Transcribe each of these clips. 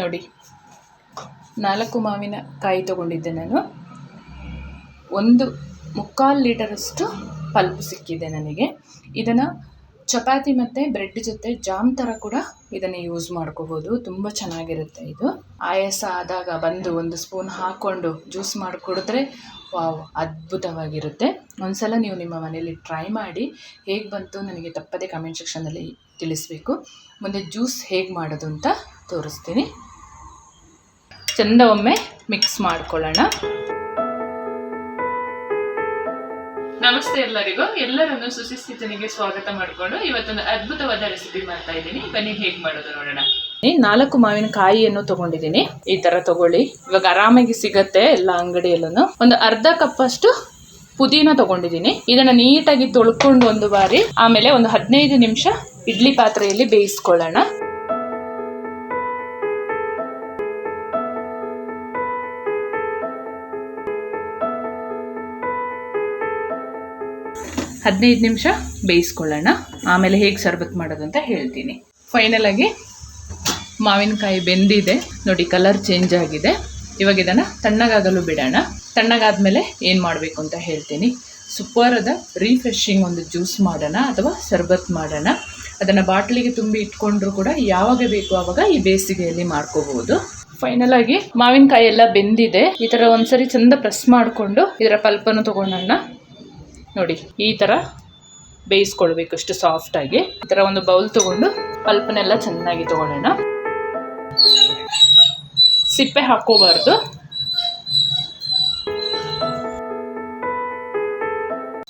ನೋಡಿ, ನಾಲ್ಕು ಮಾವಿನ ಕಾಯಿ ತಗೊಂಡಿದ್ದೆ ನಾನು. ಒಂದು ಮುಕ್ಕಾಲು ಲೀಟರಷ್ಟು ಪಲ್ಪ್ ಸಿಕ್ಕಿದೆ ನನಗೆ. ಇದನ್ನು ಚಪಾತಿ ಮತ್ತು ಬ್ರೆಡ್ ಜೊತೆ ಜಾಮ್ ಥರ ಕೂಡ ಇದನ್ನು ಯೂಸ್ ಮಾಡ್ಕೋಬೋದು. ತುಂಬ ಚೆನ್ನಾಗಿರುತ್ತೆ ಇದು. ಆಯಾಸ ಆದಾಗ ಬಂದು ಒಂದು ಸ್ಪೂನ್ ಹಾಕ್ಕೊಂಡು ಜ್ಯೂಸ್ ಮಾಡಿ ಕುಡಿದ್ರೆ ವಾವ್, ಅದ್ಭುತವಾಗಿರುತ್ತೆ. ಒಂದು ಸಲ ನೀವು ನಿಮ್ಮ ಮನೇಲಿ ಟ್ರೈ ಮಾಡಿ, ಹೇಗೆ ಬಂತು ನನಗೆ ತಪ್ಪದೇ ಕಮೆಂಟ್ ಸೆಕ್ಷನಲ್ಲಿ ತಿಳಿಸ್ಬೇಕು. ಮುಂದೆ ಜ್ಯೂಸ್ ಹೇಗೆ ಮಾಡೋದು ಅಂತ ತೋರಿಸ್ತೀನಿ. ಚಂದ ಒಮ್ಮೆ ಮಿಕ್ಸ್ ಮಾಡ್ಕೊಳ್ಳೋಣ. ನಮಸ್ತೆ ಎಲ್ಲರಿಗೂ. ಎಲ್ಲರನ್ನು ಸುಶಿಸ್ತಿತನಿಗೆ ಸ್ವಾಗತ ಮಾಡಿಕೊಂಡು ಇವತ್ತೊಂದು ಅದ್ಭುತವಾದ ರೆಸಿಪಿ ಮಾಡ್ತಾ ಇದ್ದೀನಿ. ಬನ್ನಿ ಹೇಗೆ ಮಾಡೋದು ನೋಡೋಣ. ನಾಲ್ಕು ಮಾವಿನ ಕಾಯಿಯನ್ನು ತಗೊಂಡಿದ್ದೀನಿ. ಈ ತರ ತಗೊಳ್ಳಿ. ಇವಾಗ ಆರಾಮಾಗಿ ಸಿಗತ್ತೆ ಎಲ್ಲ ಅಂಗಡಿಯಲ್ಲೂ ಒಂದು ಅರ್ಧ ಕಪ್ ಅಷ್ಟು ಪುದೀನ ತಗೊಂಡಿದ್ದೀನಿ. ಇದನ್ನ ನೀಟಾಗಿ ತೊಳ್ಕೊಂಡು ಒಂದು ಬಾರಿ, ಆಮೇಲೆ ಒಂದು ಹದಿನೈದು ನಿಮಿಷ ಇಡ್ಲಿ ಪಾತ್ರೆಯಲ್ಲಿ ಬೇಯಿಸ್ಕೊಳ್ಳೋಣ. ಹದಿನೈದು ನಿಮಿಷ ಬೇಯಿಸ್ಕೊಳ್ಳೋಣ. ಆಮೇಲೆ ಹೇಗೆ ಶರ್ಬತ್ ಮಾಡೋದು ಅಂತ ಹೇಳ್ತೀನಿ. ಫೈನಲ್ ಆಗಿ ಮಾವಿನಕಾಯಿ ಬೆಂದಿದೆ. ನೋಡಿ ಕಲರ್ ಚೇಂಜ್ ಆಗಿದೆ. ಇವಾಗ ಇದನ್ನು ತಣ್ಣಗಾಗಲು ಬಿಡೋಣ. ತಣ್ಣಗಾದ್ಮೇಲೆ ಏನು ಮಾಡಬೇಕು ಅಂತ ಹೇಳ್ತೀನಿ. ಸೂಪರದ ರೀಫ್ರೆಶಿಂಗ್ ಒಂದು ಜ್ಯೂಸ್ ಮಾಡೋಣ ಅಥವಾ ಶರ್ಬತ್ ಮಾಡೋಣ. ಅದನ್ನು ಬಾಟ್ಲಿಗೆ ತುಂಬಿ ಇಟ್ಕೊಂಡ್ರು ಕೂಡ ಯಾವಾಗ ಬೇಕು ಆವಾಗ ಈ ಬೇಸಿಗೆಯಲ್ಲಿ ಮಾಡ್ಕೋಬಹುದು. ಫೈನಲ್ ಆಗಿ ಮಾವಿನಕಾಯಿ ಎಲ್ಲ ಬೆಂದಿದೆ. ಈ ಥರ ಒಂದ್ಸರಿ ಚಂದ ಪ್ರೆಸ್ ಮಾಡಿಕೊಂಡು ಇದರ ಪಲ್ಪನ್ನು ತಗೊಂಡಣ್ಣ ನೋಡಿ, ಈ ಥರ ಬೇಯಿಸ್ಕೊಳ್ಬೇಕು ಅಷ್ಟು ಸಾಫ್ಟಾಗಿ ಈ ಥರ ಒಂದು ಬೌಲ್ ತಗೊಂಡು ಪಲ್ಪನೆಲ್ಲ ಚೆನ್ನಾಗಿ ತಗೊಳ್ಳೋಣ. ಸಿಪ್ಪೆ ಹಾಕೋಬಾರ್ದು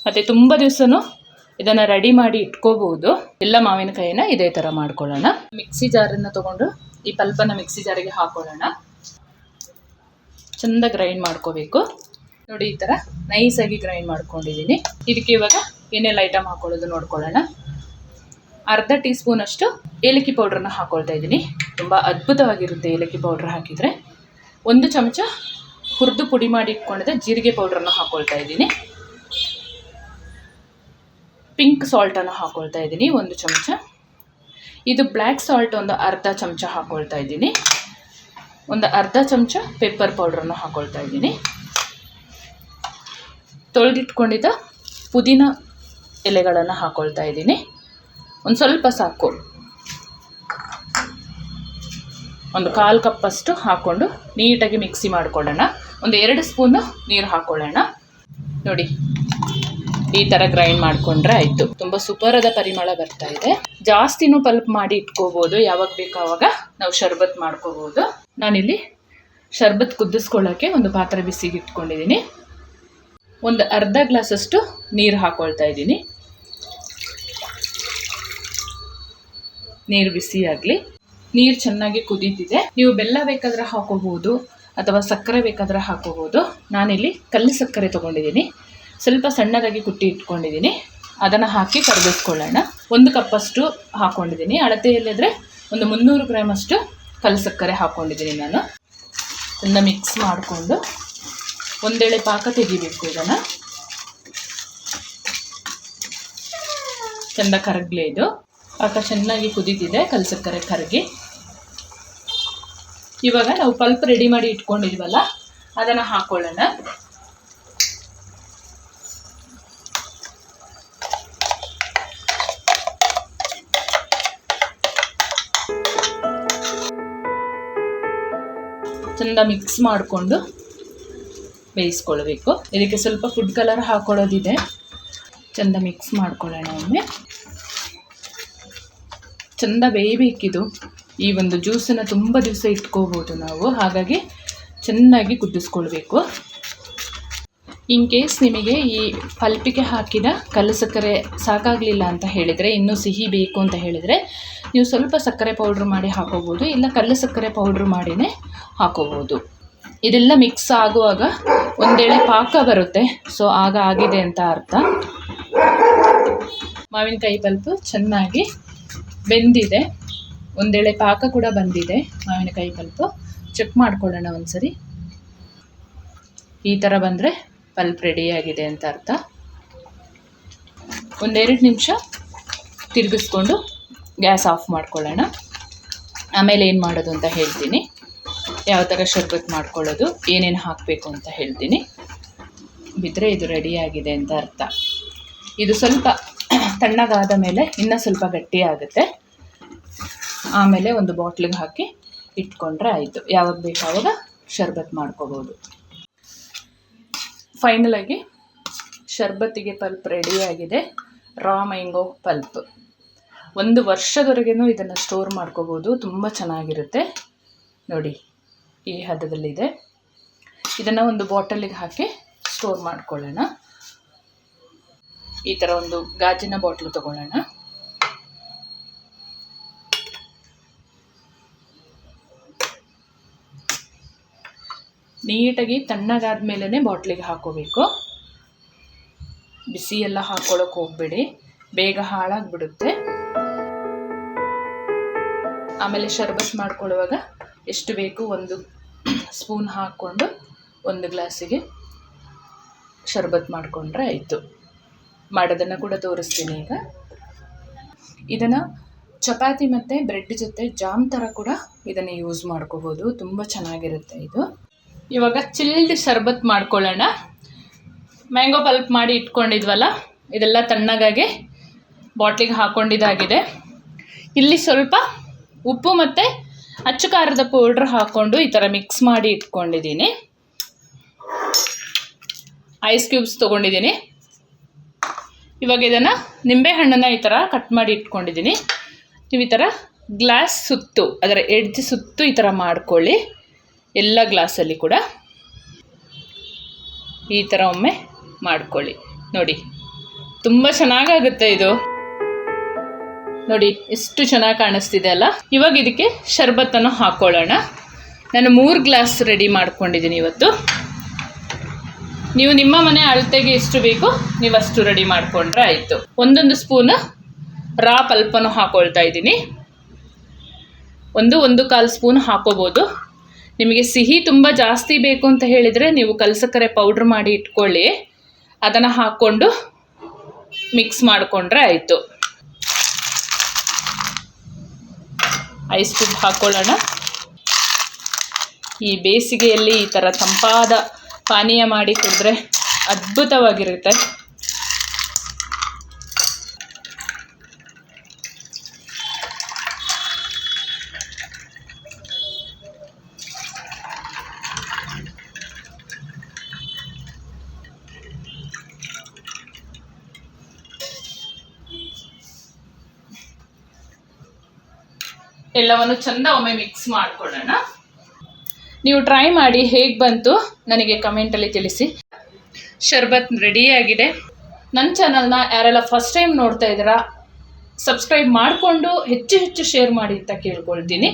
ಮತ್ತೆ ತುಂಬ ದಿವಸನೂ ಇದನ್ನು ರೆಡಿ ಮಾಡಿ ಇಟ್ಕೋಬಹುದು. ಎಲ್ಲ ಮಾವಿನಕಾಯಿನ ಇದೇ ಥರ ಮಾಡ್ಕೊಳ್ಳೋಣ. ಮಿಕ್ಸಿ ಜಾರನ್ನು ತಗೊಂಡು ಈ ಪಲ್ಪನ್ನ ಮಿಕ್ಸಿ ಜಾರಿಗೆ ಹಾಕೊಳ್ಳೋಣ. ಚಂದ ಗ್ರೈಂಡ್ ಮಾಡ್ಕೋಬೇಕು. ನೋಡಿ ಈ ಥರ ನೈಸಾಗಿ ಗ್ರೈಂಡ್ ಮಾಡ್ಕೊಂಡಿದ್ದೀನಿ. ಇದಕ್ಕೆ ಇವಾಗ ಏನೆಲ್ಲ ಐಟಮ್ ಹಾಕೊಳ್ಳೋದು ನೋಡ್ಕೊಳ್ಳೋಣ. ಅರ್ಧ ಟೀ ಸ್ಪೂನ್ ಅಷ್ಟು ಏಲಕ್ಕಿ ಪೌಡ್ರನ್ನ ಹಾಕೊಳ್ತಾ ಇದ್ದೀನಿ. ತುಂಬ ಅದ್ಭುತವಾಗಿರುತ್ತೆ ಏಲಕ್ಕಿ ಪೌಡ್ರ್ ಹಾಕಿದರೆ. ಒಂದು ಚಮಚ ಹುರಿದು ಪುಡಿ ಮಾಡಿ ಇಟ್ಕೊಂಡಿದ್ದೆ ಜೀರಿಗೆ ಪೌಡ್ರನ್ನ ಹಾಕೊಳ್ತಾ ಇದ್ದೀನಿ. ಪಿಂಕ್ ಸಾಲ್ಟನ್ನು ಹಾಕೊಳ್ತಾ ಇದ್ದೀನಿ, ಒಂದು ಚಮಚ. ಇದು ಬ್ಲ್ಯಾಕ್ ಸಾಲ್ಟ್ ಒಂದು ಅರ್ಧ ಚಮಚ ಹಾಕ್ಕೊಳ್ತಾ ಇದ್ದೀನಿ. ಒಂದು ಅರ್ಧ ಚಮಚ ಪೆಪ್ಪರ್ ಪೌಡ್ರನ್ನು ಹಾಕ್ಕೊಳ್ತಾ ಇದ್ದೀನಿ. ತೊಳೆದಿಟ್ಕೊಂಡಿದ್ದ ಪುದೀನ ಎಲೆಗಳನ್ನು ಹಾಕ್ಕೊಳ್ತಾ ಇದ್ದೀನಿ. ಒಂದು ಸ್ವಲ್ಪ ಸಾಕು. ಒಂದು ಕಾಲು ಕಪ್ಪಷ್ಟು ಹಾಕ್ಕೊಂಡು ನೀಟಾಗಿ ಮಿಕ್ಸಿ ಮಾಡ್ಕೊಳ್ಳೋಣ. ಒಂದು ಎರಡು ಸ್ಪೂನು ನೀರು ಹಾಕ್ಕೊಳ್ಳೋಣ. ನೋಡಿ. ಈ ತರ ಗ್ರೈಂಡ್ ಮಾಡ್ಕೊಂಡ್ರೆ ಆಯ್ತು. ತುಂಬಾ ಸೂಪರ್ ಆದ ಪರಿಮಳ ಬರ್ತಾ ಇದೆ. ಜಾಸ್ತಿನೂ ಪಲ್ಪ್ ಮಾಡಿ ಇಟ್ಕೋಬಹುದು ಯಾವಾಗ ಬೇಕು ಅವಾಗ ನಾವು ಶರ್ಬತ್ ಮಾಡ್ಕೋಬಹುದು ನಾನಿಲ್ಲಿ ಶರ್ಬತ್ ಕುದಿಸ್ಕೊಳ್ಳೋಕ್ಕೆ ಒಂದು ಪಾತ್ರೆ ಬಿಸಿಗೆ ಇಟ್ಕೊಂಡಿದ್ದೀನಿ. ಒಂದು ಅರ್ಧ ಗ್ಲಾಸಷ್ಟು ನೀರು ಹಾಕೊಳ್ತಾ ಇದ್ದೀನಿ. ನೀರು ಬಿಸಿ ಆಗಲಿ. ನೀರು ಚೆನ್ನಾಗಿ ಕುದೀತಿದೆ. ನೀವು ಬೆಲ್ಲ ಬೇಕಾದರೆ ಹಾಕೋಬಹುದು ಅಥವಾ ಸಕ್ಕರೆ ಬೇಕಾದ್ರೆ ಹಾಕೋಬಹುದು ನಾನಿಲ್ಲಿ ಕಲ್ಲು ಸಕ್ಕರೆ ತೊಗೊಂಡಿದ್ದೀನಿ. ಸ್ವಲ್ಪ ಸಣ್ಣದಾಗಿ ಕುಟ್ಟಿ ಇಟ್ಕೊಂಡಿದ್ದೀನಿ. ಅದನ್ನು ಹಾಕಿ ಕರಗಿಸ್ಕೊಳ್ಳೋಣ ಒಂದು ಕಪ್ಪಷ್ಟು ಹಾಕ್ಕೊಂಡಿದ್ದೀನಿ ಅಳತೆಯಲ್ಲಿದ್ದರೆ ಒಂದು ಮುನ್ನೂರು ಗ್ರಾಮಷ್ಟು ಕಲ್ಲು ಸಕ್ಕರೆ ಹಾಕ್ಕೊಂಡಿದ್ದೀನಿ ನಾನು. ಇದನ್ನು ಮಿಕ್ಸ್ ಮಾಡಿಕೊಂಡು ಒಂದೇಳೆ ಪಾಕ ತೆಗಿಬೇಕು ಇದನ್ನು. ಚೆಂದ ಕರಗಲೇ ಇದು. ಪಾಕ ಚೆನ್ನಾಗಿ ಕುದೀತಿದೆ ಕಲ್ಸಕ್ಕರೆ ಕರಗಿ. ಇವಾಗ ನಾವು ಪಲ್ಪ್ ರೆಡಿ ಮಾಡಿ ಇಟ್ಕೊಂಡಿದ್ವಲ್ಲ, ಅದನ್ನು ಹಾಕೊಳ್ಳೋಣ. ಚೆಂದ ಮಿಕ್ಸ್ ಮಾಡಿಕೊಂಡು ಬೇಯಿಸ್ಕೊಳ್ಬೇಕು. ಇದಕ್ಕೆ ಸ್ವಲ್ಪ ಫುಡ್ ಕಲರ್ ಹಾಕೊಳ್ಳೋದಿದೆ ಚೆಂದ ಮಿಕ್ಸ್ ಮಾಡ್ಕೊಳ್ಳೋಣ ಒಮ್ಮೆ. ಚೆಂದ ಬೇಯಬೇಕಿದು. ಈ ಒಂದು ಜ್ಯೂಸನ್ನು ತುಂಬ ದಿವಸ ಇಟ್ಕೋಬೋದು ನಾವು. ಹಾಗಾಗಿ ಚೆನ್ನಾಗಿ ಕುದಿಸ್ಕೊಳ್ಬೇಕು. ಇನ್ ಕೇಸ್ ನಿಮಗೆ ಈ ಪಲ್ಪಿಗೆ ಹಾಕಿದ ಕಲ್ಲು ಸಕ್ಕರೆ ಸಾಕಾಗಲಿಲ್ಲ ಅಂತ ಹೇಳಿದರೆ, ಇನ್ನೂ ಸಿಹಿ ಬೇಕು ಅಂತ ಹೇಳಿದರೆ, ನೀವು ಸ್ವಲ್ಪ ಸಕ್ಕರೆ ಪೌಡ್ರ್ ಮಾಡಿ ಹಾಕೋಬೋದು, ಇಲ್ಲ ಕಲ್ಲು ಸಕ್ಕರೆ ಪೌಡ್ರ್ ಮಾಡಿನೇ ಹಾಕೋಬೋದು. ಇದೆಲ್ಲ ಮಿಕ್ಸ್ ಆಗುವಾಗ ಒಂದೇಳೆ ಪಾಕ ಬರುತ್ತೆ. ಸೊ ಆಗ ಆಗಿದೆ ಅಂತ ಅರ್ಥ. ಮಾವಿನಕಾಯಿ ಪಲ್ಪು ಚೆನ್ನಾಗಿ ಬೆಂದಿದೆ. ಒಂದೇಳೆ ಪಾಕ ಕೂಡ ಬಂದಿದೆ ಮಾವಿನಕಾಯಿ ಪಲ್ಪು. ಚೆಕ್ ಮಾಡ್ಕೊಳ್ಳೋಣ ಒಂದ್ಸರಿ. ಈ ಥರ ಬಂದರೆ ಪಲ್ಪ್ ರೆಡಿಯಾಗಿದೆ ಅಂತ ಅರ್ಥ. ಒಂದೆರಡು ನಿಮಿಷ ತಿರುಗಿಸ್ಕೊಂಡು ಗ್ಯಾಸ್ ಆಫ್ ಮಾಡ್ಕೊಳ್ಳೋಣ. ಆಮೇಲೆ ಏನು ಮಾಡೋದು ಅಂತ ಹೇಳ್ತೀನಿ. ಯಾವ ಥರ ಶರ್ಬತ್ ಮಾಡ್ಕೊಳ್ಳೋದು, ಏನೇನು ಹಾಕಬೇಕು ಅಂತ ಹೇಳ್ತೀನಿ. ಬಿದ್ದರೆ ಇದು ರೆಡಿಯಾಗಿದೆ ಅಂತ ಅರ್ಥ. ಇದು ಸ್ವಲ್ಪ ತಣ್ಣಗಾದ ಮೇಲೆ ಇನ್ನೂ ಸ್ವಲ್ಪ ಗಟ್ಟಿ ಆಗುತ್ತೆ. ಆಮೇಲೆ ಒಂದು ಬಾಟ್ಲಿಗೆ ಹಾಕಿ ಇಟ್ಕೊಂಡ್ರೆ ಆಯಿತು. ಯಾವಾಗ ಬೇಕಾವಾಗ ಶರ್ಬತ್ ಮಾಡ್ಕೋಬೋದು. ಫೈನಲಾಗಿ ಶರ್ಬತ್ತಿಗೆ ಪಲ್ಪ್ ರೆಡಿಯಾಗಿದೆ ರಾ ಮ್ಯಾಂಗೋ ಪಲ್ಪ್. ಒಂದು ವರ್ಷದವರೆಗೂ ಇದನ್ನು ಸ್ಟೋರ್ ಮಾಡ್ಕೋಬೋದು. ತುಂಬ ಚೆನ್ನಾಗಿರುತ್ತೆ. ನೋಡಿ, ಈ ಹದದಲ್ಲಿದೆ. ಇದನ್ನು ಒಂದು ಬಾಟಲಿಗೆ ಹಾಕಿ ಸ್ಟೋರ್ ಮಾಡ್ಕೊಳ್ಳೋಣ. ಈ ಥರ ಒಂದು ಗಾಜಿನ ಬಾಟ್ಲು ತಗೊಳ್ಳೋಣ. ನೀಟಾಗಿ ತಣ್ಣಗಾದ ಮೇಲೇ ಬಾಟ್ಲಿಗೆ ಹಾಕೋಬೇಕು. ಬಿಸಿ ಎಲ್ಲ ಹಾಕ್ಕೊಳ್ಳೋಕೆ ಹೋಗಬೇಡಿ. ಬೇಗ ಹಾಳಾಗ್ಬಿಡುತ್ತೆ. ಆಮೇಲೆ ಶರ್ಬತ್ ಮಾಡ್ಕೊಳ್ಳುವಾಗ ಎಷ್ಟು ಬೇಕು ಒಂದು ಸ್ಪೂನ್ ಹಾಕ್ಕೊಂಡು ಒಂದು ಗ್ಲಾಸಿಗೆ ಶರ್ಬತ್ ಮಾಡಿಕೊಂಡ್ರೆ ಆಯಿತು. ಮಾಡೋದನ್ನು ಕೂಡ ತೋರಿಸ್ತೀನಿ ಈಗ. ಇದನ್ನು ಚಪಾತಿ ಮತ್ತು ಬ್ರೆಡ್ ಜೊತೆ ಜಾಮ್ ಥರ ಕೂಡ ಇದನ್ನು ಯೂಸ್ ಮಾಡ್ಕೋಬೋದು. ತುಂಬ ಚೆನ್ನಾಗಿರುತ್ತೆ ಇದು. ಇವಾಗ ಚಿಲ್ಡ್ ಶರ್ಬತ್ ಮಾಡ್ಕೊಳ್ಳೋಣ. ಮ್ಯಾಂಗೋ ಪಲ್ಪ್ ಮಾಡಿ ಇಟ್ಕೊಂಡಿದ್ವಲ್ಲ, ಇದೆಲ್ಲ ತಣ್ಣಗಾಗಿ ಬಾಟ್ಲಿಗೆ ಹಾಕ್ಕೊಂಡಿದ್ದಾಗಿದೆ ಇಲ್ಲಿ ಸ್ವಲ್ಪ ಉಪ್ಪು ಮತ್ತು ಅಚ್ಚು ಖಾರದ ಪೌಡ್ರ್ ಹಾಕ್ಕೊಂಡು ಈ ಥರ ಮಿಕ್ಸ್ ಮಾಡಿ ಇಟ್ಕೊಂಡಿದ್ದೀನಿ. ಐಸ್ ಕ್ಯೂಬ್ಸ್ ತೊಗೊಂಡಿದ್ದೀನಿ. ಇವಾಗ ಇದನ್ನು ನಿಂಬೆಹಣ್ಣನ್ನು ಈ ಥರ ಕಟ್ ಮಾಡಿ ಇಟ್ಕೊಂಡಿದ್ದೀನಿ. ನೀವು ಈ ಥರ ಗ್ಲಾಸ್ ಸುತ್ತು, ಅದರ ಎಡ್ಜ್ ಸುತ್ತು ಈ ಥರ ಮಾಡ್ಕೊಳ್ಳಿ. ಎಲ್ಲ ಗ್ಲಾಸಲ್ಲಿ ಕೂಡ ಈ ಥರ ಒಮ್ಮೆ ಮಾಡ್ಕೊಳ್ಳಿ. ನೋಡಿ, ತುಂಬ ಚೆನ್ನಾಗಾಗುತ್ತೆ ಇದು. ನೋಡಿ, ಎಷ್ಟು ಚೆನ್ನಾಗಿ ಕಾಣಿಸ್ತಿದೆ ಅಲ್ಲ? ಇವಾಗ ಇದಕ್ಕೆ ಶರ್ಬತ್ತನ್ನು ಹಾಕ್ಕೊಳ್ಳೋಣ ನಾನು ಮೂರು ಗ್ಲಾಸ್ ರೆಡಿ ಮಾಡ್ಕೊಂಡಿದ್ದೀನಿ ಇವತ್ತು. ನೀವು ನಿಮ್ಮ ಮನೆ ಅಳತೆಗೆ ಎಷ್ಟು ಬೇಕು ನೀವು ಅಷ್ಟು ರೆಡಿ ಮಾಡಿಕೊಂಡ್ರೆ ಆಯಿತು. ಒಂದೊಂದು ಸ್ಪೂನ್ ರಾ ಪಲ್ಪನ್ನು ಹಾಕೊಳ್ತಾ ಇದ್ದೀನಿ. ಒಂದು ಒಂದು ಕಾಲು ಸ್ಪೂನ್ ಹಾಕೋಬೋದು. ನಿಮಗೆ ಸಿಹಿ ತುಂಬ ಜಾಸ್ತಿ ಬೇಕು ಅಂತ ಹೇಳಿದರೆ ನೀವು ಕಲ್ಸಕ್ಕರೆ ಪೌಡ್ರ್ ಮಾಡಿ ಇಟ್ಕೊಳ್ಳಿ. ಅದನ್ನು ಹಾಕ್ಕೊಂಡು ಮಿಕ್ಸ್ ಮಾಡಿಕೊಂಡ್ರೆ ಆಯಿತು. ಐಸ್ ಕ್ಯೂಬ್ ಹಾಕ್ಕೊಳ್ಳೋಣ ಈ ಬೇಸಿಗೆಯಲ್ಲಿ ಈ ಥರ ತಂಪಾದ ಪಾನೀಯ ಮಾಡಿ ಕುಡಿದ್ರೆ ಅದ್ಭುತವಾಗಿರುತ್ತೆ. ಎಲ್ಲವನ್ನು ಚಂದ ಒಮ್ಮೆ ಮಿಕ್ಸ್ ಮಾಡ್ಕೊಳ್ಳೋಣ. ನೀವು ಟ್ರೈ ಮಾಡಿ ಹೇಗೆ ಬಂತು ನನಗೆ ಕಮೆಂಟಲ್ಲಿ ತಿಳಿಸಿ. ಶರ್ಬತ್ ರೆಡಿಯಾಗಿದೆ ನನ್ನ ಚಾನಲ್ನ ಯಾರೆಲ್ಲ ಫಸ್ಟ್ ಟೈಮ್ ನೋಡ್ತಾ ಇದ್ದೀರಾ ಸಬ್ಸ್ಕ್ರೈಬ್ ಮಾಡಿಕೊಂಡು ಹೆಚ್ಚು ಹೆಚ್ಚು ಶೇರ್ ಮಾಡಿ ಅಂತ ಕೇಳ್ಕೊಳ್ತೀನಿ.